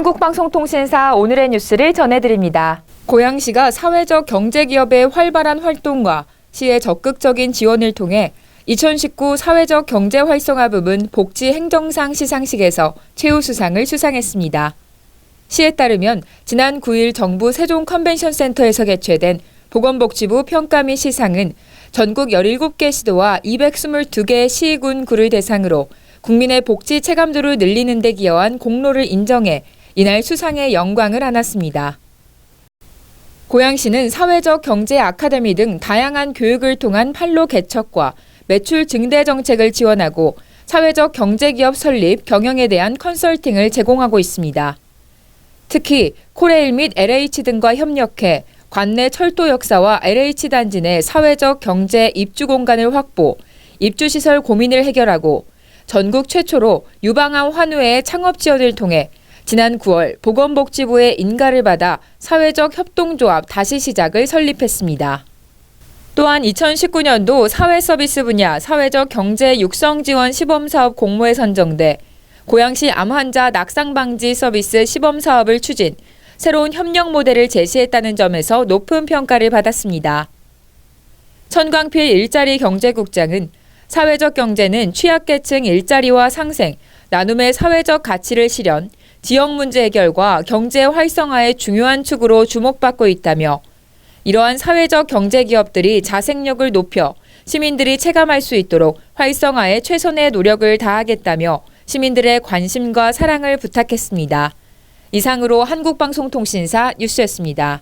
한국방송통신사 오늘의 뉴스를 전해드립니다. 고양시가 사회적 경제기업의 활발한 활동과 시의 적극적인 지원을 통해 2019 사회적 경제 활성화 부문 복지 행정상 시상식에서 최우수상을 수상했습니다. 시에 따르면 지난 9일 정부 세종 컨벤션 센터에서 개최된 보건복지부 평가 및 시상은 전국 17개 시도와 222개의 시군 구를 대상으로 국민의 복지 체감도를 늘리는 데 기여한 공로를 인정해 이날 수상의 영광을 안았습니다. 고양시는 사회적 경제 아카데미 등 다양한 교육을 통한 판로 개척과 매출 증대 정책을 지원하고 사회적 경제기업 설립, 경영에 대한 컨설팅을 제공하고 있습니다. 특히 코레일 및 LH 등과 협력해 관내 철도 역사와 LH 단지 내 사회적 경제 입주 공간을 확보, 입주 시설 고민을 해결하고 전국 최초로 유방암 환우의 창업 지원을 통해 지난 9월 보건복지부의 인가를 받아 사회적 협동조합 다시 시작을 설립했습니다. 또한 2019년도 사회서비스 분야 사회적 경제 육성 지원 시범 사업 공모에 선정돼 고양시 암 환자 낙상 방지 서비스 시범 사업을 추진, 새로운 협력 모델을 제시했다는 점에서 높은 평가를 받았습니다. 천광필 일자리 경제국장은 사회적 경제는 취약계층 일자리와 상생, 나눔의 사회적 가치를 실현, 지역 문제 해결과 경제 활성화의 중요한 축으로 주목받고 있다며 이러한 사회적 경제 기업들이 자생력을 높여 시민들이 체감할 수 있도록 활성화에 최선의 노력을 다하겠다며 시민들의 관심과 사랑을 부탁했습니다. 이상으로 한국방송통신사 뉴스였습니다.